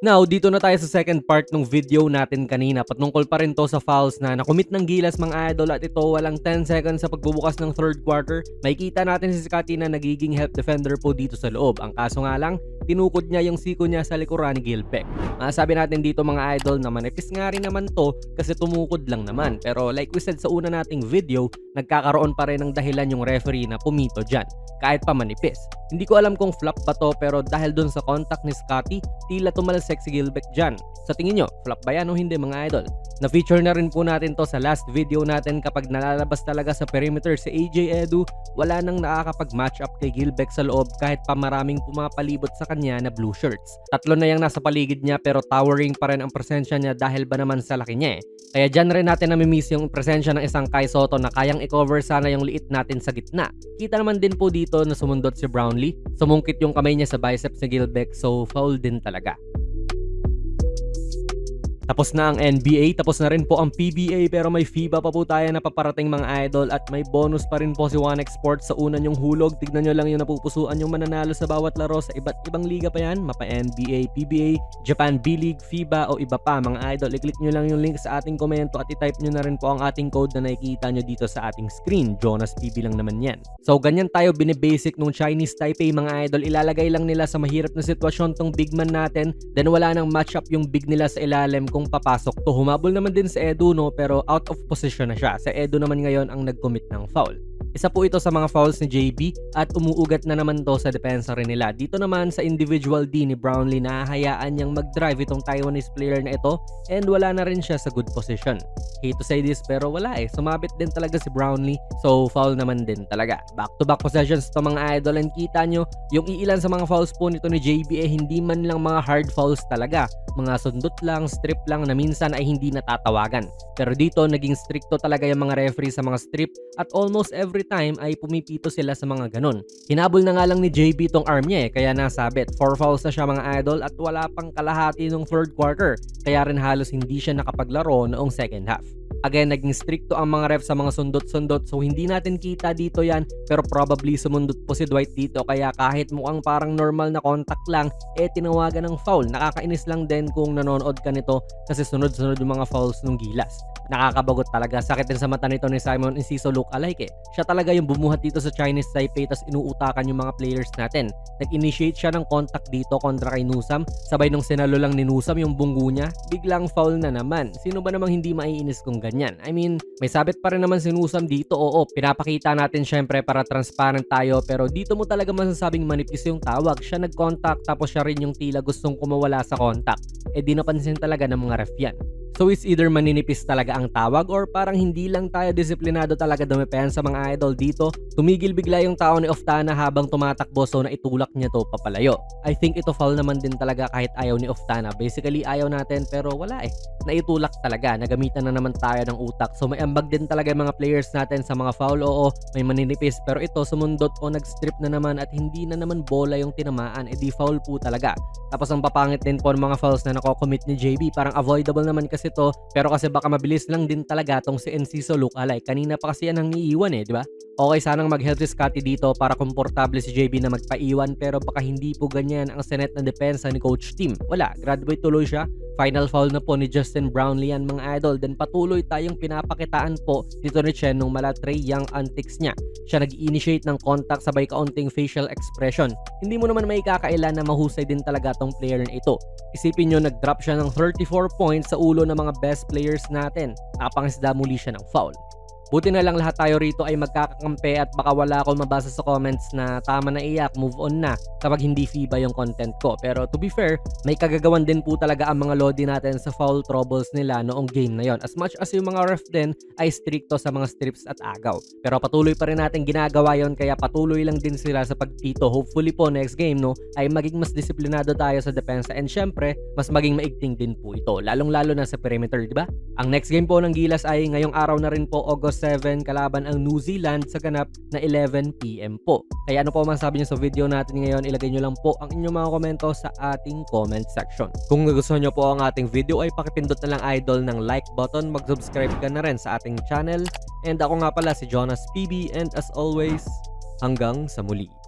Now, dito na tayo sa second part ng video natin kanina. Patungkol pa rin to sa fouls na nakumit ng gilas mga idol at ito walang 10 seconds sa pagbubukas ng third quarter. Makikita natin si Scotty na nagiging help defender po dito sa loob. Ang kaso nga lang, tinukod niya yung siko niya sa likuran ni Gilbeck. Masasabi natin dito mga idol na manipis nga rin naman to kasi tumukod lang naman. Pero like we said sa una nating video, nagkakaroon pa rin ng dahilan yung referee na pumito dyan. Kahit pa manipis. Hindi ko alam kung flop ba to pero dahil dun sa contact ni Scotty, tila tumalsik si Gilbeck dyan. Sa tingin nyo, flop ba yan o hindi mga idol? Na-feature na rin po natin to sa last video natin kapag nalalabas talaga sa perimeter si AJ Edu, wala nang nakakapag-match up kay Gilbeck sa loob kahit pa maraming pumapalibot sa kanya na blue shirts. Tatlo na yung nasa paligid niya pero towering pa rin ang presensya niya dahil ba naman sa laki niya eh. Kaya dyan rin natin namimiss yung presensya ng isang Kai Soto na kayang i-cover sana yung liit natin sa gitna. Kita naman din po dito na sumundot si Brownlee. Sumungkit yung kamay niya sa biceps ni Gilbeck so foul din talaga. Tapos na ang NBA, tapos na rin po ang PBA pero may FIBA pa po tayo na paparating mga idol at may bonus pa rin po si One Sports sa una yung hulog. Tignan nyo lang yung napupusuan yung mananalo sa bawat laro sa iba't ibang liga pa yan. Mapa NBA, PBA, Japan B-League, FIBA o iba pa mga idol. I-click nyo lang yung link sa ating komento at i-type nyo na rin po ang ating code na nakikita nyo dito sa ating screen. Jonas PB lang naman yan. So ganyan tayo binibasic nung Chinese Taipei mga idol. Ilalagay lang nila sa mahirap na sitwasyon tong big man natin. Then wala nang match up yung big nila sa ilalim kung papasok to. Humabol naman din sa Edu no pero out of position na siya. Sa Edu naman ngayon ang nag-commit ng foul. Isa po ito sa mga fouls ni JB at umuugat na naman to sa depensa rin nila. Dito naman sa individual D ni Brownlee nahahayaan niyang mag-drive itong Taiwanese player na ito and wala na rin siya sa good position. Hate to say this pero wala eh. Sumabit din talaga si Brownlee so foul naman din talaga. Back to back possessions to mga idol and kita nyo yung iilan sa mga fouls po nito ni JB eh hindi man lang mga hard fouls talaga. Mga sundot lang, strip lang na minsan ay hindi natatawagan. Pero dito naging stricto talaga yung mga referee sa mga strip at almost every time ay pumipito sila sa mga ganun. Hinabol na nga lang ni JB tong arm niya eh, kaya nasabit. 4 fouls na siya mga idol at wala pang kalahati nung third quarter, kaya rin halos hindi siya nakapaglaro noong second half. Again, naging stricto ang mga ref sa mga sundot-sundot so hindi natin kita dito yan pero probably sumundot po si Dwight dito kaya kahit mukhang parang normal na contact lang eh tinawagan ng foul. Nakakainis lang din kung nanonood ka nito kasi sunod-sunod yung mga fouls ng gilas. Nakakabagot talaga. Sakit din sa mata nito ni Simon Inciso look alike eh. Siya talaga yung bumuhat dito sa Chinese Taipei tapos inuutakan yung mga players natin. Nag-initiate siya ng contact dito kontra kay Nusam. Sabay nung sinalo lang ni Nusam yung bunggo niya, biglang foul na naman. Sino ba namang hindi maiinis kung ganyan? I mean, may sabit pa rin naman si Nusam dito. Oo, pinapakita natin syempre para transparent tayo pero dito mo talaga masasabing manipis yung tawag. Siya nag-contact tapos siya rin yung tila gustong kumawala sa contact. Eh di napansin talaga ng mga ref yan. So it's either maninipis talaga ang tawag or parang hindi lang tayo disiplinado talaga dumipen sa mga idol dito. Tumigil bigla yung tao ni Oftana habang tumatakbo so naitulak niya to papalayo. I think ito foul naman din talaga kahit ayaw ni Oftana. Basically ayaw natin pero wala eh. Naitulak talaga. Nagamitan na naman tayo ng utak. So may ambag din talaga mga players natin sa mga foul. Oo, may maninipis pero ito sumundot o nag-strip na naman at hindi na naman bola yung tinamaan. E di foul po talaga. Tapos ang papangit din po ng mga fouls na nako-commit ni JB. Parang avoidable naman kasi to pero kasi baka mabilis lang din talaga tong si Enciso look alike. Kanina pa kasi yan ang iiwan eh, di ba? Okay sanang mag-help si dito para komportable si JB na magpaiwan pero baka hindi po ganyan ang senet na depensa ni Coach Team. Wala, graduate tuloy siya. Final foul na po ni Justin Brownlee yan mga idol. Then patuloy tayong pinapakitaan po dito ni Chen nung mala Trey Young antics niya. Siya nag-initiate ng contact sabay kaunting facial expression. Hindi mo naman may kakailan na mahusay din talaga tong player na ito. Isipin nyo nag-drop siya ng 34 points sa ulo ng mga best players natin. Napangisda muli siya ng foul. Buti na lang lahat tayo rito ay magkakakampi at baka wala akong mabasa sa comments na tama na iyak, move on na kapag hindi FIBA yung content ko. Pero to be fair, may kagagawan din po talaga ang mga lodi natin sa foul troubles nila noong game na yon. As much as yung mga ref din ay stricto sa mga strips at agaw. Pero patuloy pa rin natin ginagawa yon kaya patuloy lang din sila sa pagpito. Hopefully po next game no ay maging mas disiplinado tayo sa depensa and syempre mas maging maigting din po ito. Lalong lalo na sa perimeter, di ba? Ang next game po ng Gilas ay ngayong araw na rin po August 7 kalaban ang New Zealand sa ganap na 11pm po. Kaya ano po masasabi niyo sa video natin ngayon, ilagay niyo lang po ang inyong mga komento sa ating comment section. Kung nagustuhan niyo po ang ating video ay pakipindot na lang idol ng like button, mag-subscribe ka na rin sa ating channel. And ako nga pala si Jonas PB and as always, hanggang sa muli.